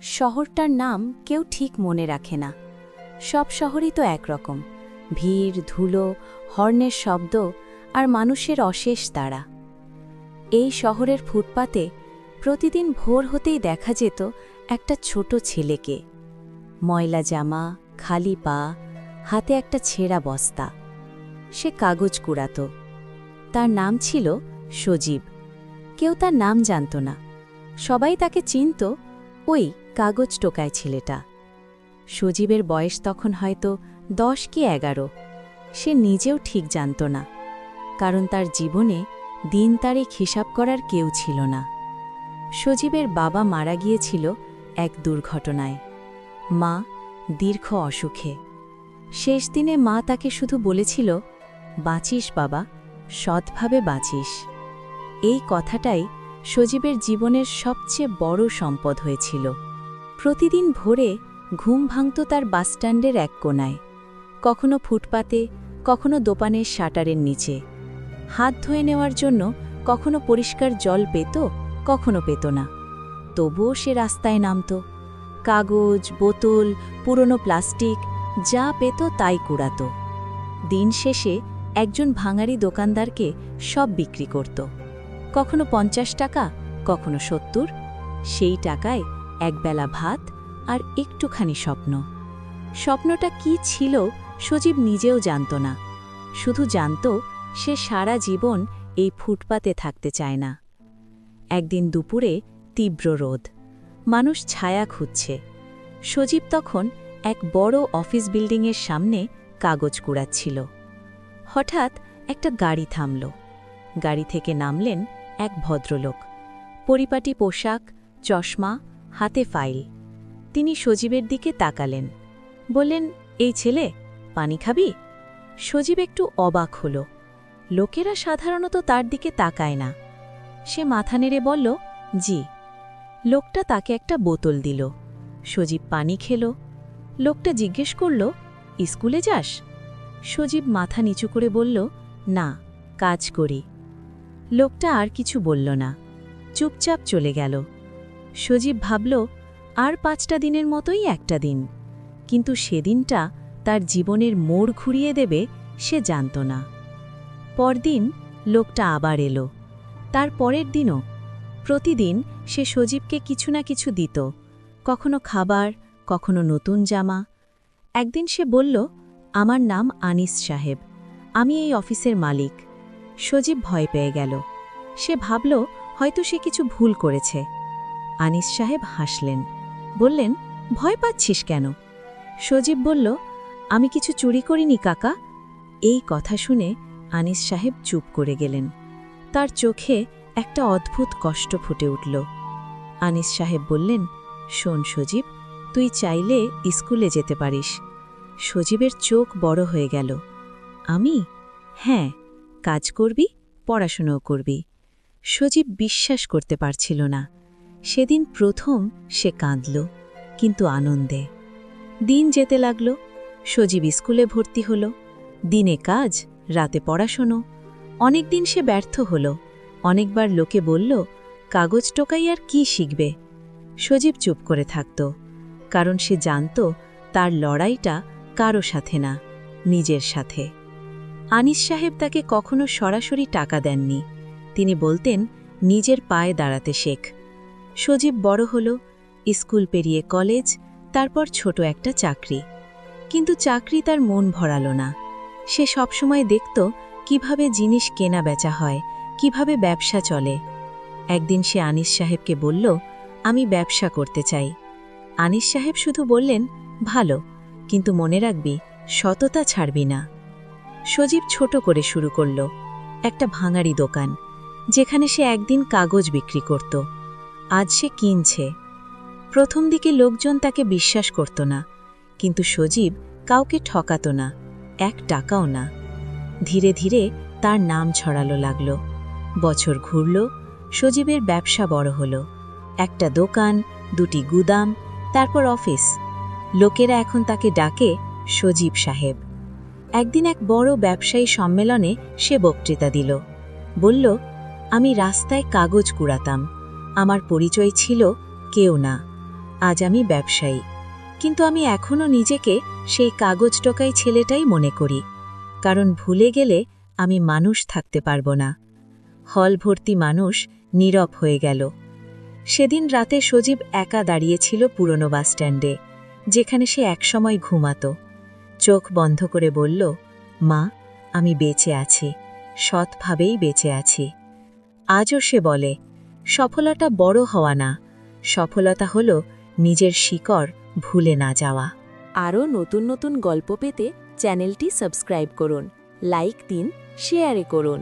শহরটার নাম কেউ ঠিক মনে রাখে না। সব শহরই তো একরকম। ভিড়, ধুলো, হর্নের শব্দ আর মানুষের অশেষ তাড়া এই শহরের ফুটপাতে প্রতিদিন ভোর হতেই দেখা যেত একটা ছোট ছেলেকে। ময়লা জামা, খালি পা, হাতে একটা ছেঁড়া বস্তা। সে কাগজ কুড়াত। তার নাম ছিল সজীব। কেউ তার নাম জানত না। সবাই তাকে চিনত, ওই কাগজ টোকায় ছেলেটা। সজীবের বয়স তখন হয়তো দশ কি এগারো। সে নিজেও ঠিক জানত না, কারণ তার জীবনে দিন তারিখ হিসাব করার কেউ ছিল না। সজীবের বাবা মারা গিয়েছিল এক দুর্ঘটনায়। মা দীর্ঘ অসুখে। শেষ দিনে মা তাকে শুধু বলেছিল, বাঁচিস বাবা, সৎভাবে বাঁচিস। এই কথাটাই সজীবের জীবনের সবচেয়ে বড় সম্পদ হয়েছিল। প্রতিদিন ভোরে ঘুম ভাঙত তার বাসস্ট্যান্ডের এক কোনায়, কখনো ফুটপাতে, কখনো দোকানের শাটারের নিচে। হাত ধুয়ে নেওয়ার জন্য কখনো পরিষ্কার জল পেত, কখনো পেত না। তবুও সে রাস্তায় নামত। কাগজ, বোতল, পুরনো প্লাস্টিক, যা পেত তাই কুড়াত। দিন শেষে একজন ভাঙারি দোকানদারকে সব বিক্রি করত। কখনো পঞ্চাশ টাকা, কখনো সত্তর, সেই টাকায় একবেলা ভাত আর একটুখানি স্বপ্ন। স্বপ্নটা কি ছিল সজীব নিজেও জানত না। শুধু জানত সে সারা জীবন এই ফুটপাতে থাকতে চায় না। একদিন দুপুরে তীব্র রোদ। মানুষ ছায়া খুঁজছে। সজীব তখন এক বড় অফিস বিল্ডিংয়ের সামনে কাগজ কুড়াচ্ছিল। হঠাৎ একটা গাড়ি থামল। গাড়ি থেকে নামলেন এক ভদ্রলোক। পরিপাটি পোশাক, চশমা হাতে ফাইল। তিনি সজীবের দিকে তাকালেন। বললেন, এই ছেলে, পানি খাবি? সজীব একটু অবাক হল। লোকেরা সাধারণত তার দিকে তাকায় না। সে মাথা নেড়ে বলল, জি। লোকটা তাকে একটা বোতল দিল। সজীব পানি খেল। লোকটা জিজ্ঞেস করল, স্কুলে যাস? সজীব মাথা নিচু করে বলল, না, কাজ করি। লোকটা আর কিছু বলল না। চুপচাপ চলে গেল। সজীব ভাবল, আর পাঁচটা দিনের মতোই একটা দিন। কিন্তু সেদিনটা তার জীবনের মোড় ঘুরিয়ে দেবে সে জানত না। পরদিন লোকটা আবার এলো। তার পরের দিনও। প্রতিদিন সে সজীবকে কিছু না কিছু দিত। কখনো খাবার, কখনো নতুন জামা। একদিন সে বলল, আমার নাম আনিস সাহেব। আমি এই অফিসের মালিক। সজীব ভয় পেয়ে গেল। সে ভাবল, হয়তো সে কিছু ভুল করেছে। আনিস সাহেব হাসলেন। বললেন, ভয় পাচ্ছিস কেন? সজীব বলল, আমি কিছু চুরি করিনি কাকা। এই কথা শুনে আনিস সাহেব চুপ করে গেলেন। তার চোখে একটা অদ্ভুত কষ্ট ফুটে উঠল। আনিস সাহেব বললেন, শোন সজীব, তুই চাইলে স্কুলে যেতে পারিস। সজীবের চোখ বড় হয়ে গেল। আমি? হ্যাঁ কাজ করবি, পড়াশুনোও করবি। সজীব বিশ্বাস করতে পারছিল না। সেদিন প্রথম সে কাঁদল, কিন্তু আনন্দে। দিন যেতে লাগল, সজীব স্কুলে ভর্তি হল, দিনে কাজ, রাতে পড়াশোনো। অনেকদিন সে ব্যর্থ হল, অনেকবার লোকে বলল, কাগজ টোকাই আর কি শিখবে? সজীব চুপ করে থাকত, কারণ সে জানত তার লড়াইটা কারও সাথে না, নিজের সাথে। আনিস সাহেব তাকে কখনো সরাসরি টাকা দেননি। তিনি বলতেন, নিজের পায়ে দাঁড়াতে শেখ। সজীব বড় হল, স্কুল পেরিয়ে কলেজ, তারপর ছোট একটা চাকরি। কিন্তু চাকরি তার মন ভরালো না। সে সবসময় দেখত কীভাবে জিনিস কেনা বেচা হয়, কীভাবে ব্যবসা চলে। একদিন সে আনিস সাহেবকে বলল, আমি ব্যবসা করতে চাই। আনিস সাহেব শুধু বললেন, ভালো, কিন্তু মনে রাখবি, সততা ছাড়বি না। সজীব ছোট করে শুরু করল, একটা ভাঙাড়ি দোকান, যেখানে সে একদিন কাগজ বিক্রি করত। আজ সে কিনছে। প্রথম দিকে লোকজন তাকে বিশ্বাস করত না, কিন্তু সজীব কাউকে ঠকাত না, এক টাকাও না। ধীরে ধীরে তার নাম ছড়ালো লাগল। বছর ঘুরল, সজীবের ব্যবসা বড় হল। একটা দোকান, দুটি গুদাম, তারপর অফিস। লোকেরা এখন তাকে ডাকে সজীব সাহেব। একদিন এক বড় ব্যবসায়ী সম্মেলনে সে বক্তৃতা দিল। বলল, আমি রাস্তায় কাগজ কুড়াতাম। আমার পরিচয় ছিল কেউ না। আজ আমি ব্যবসায়ী। কিন্তু আমি এখনও নিজেকে সেই কাগজ টকাই ছেলেটাই মনে করি। কারণ ভুলে গেলে আমি মানুষ থাকতে পারব না। হল ভর্তি মানুষ নীরব হয়ে গেল। সেদিন রাতে সজীব একা দাঁড়িয়েছিল পুরনো বাসস্ট্যান্ডে যেখানে সে একসময় ঘুমাত। চোখ বন্ধ করে বলল, মা, আমি বেঁচে আছি। সৎভাবেই বেঁচে আছি। আজও সে বলে সফলতা বড় হওয়া না। সফলতা হল নিজের শিকড় ভুলে না যাওয়া। আরও নতুন নতুন গল্প পেতে চ্যানেলটি সাবস্ক্রাইব করুন, লাইক দিন শেয়ারে করুন।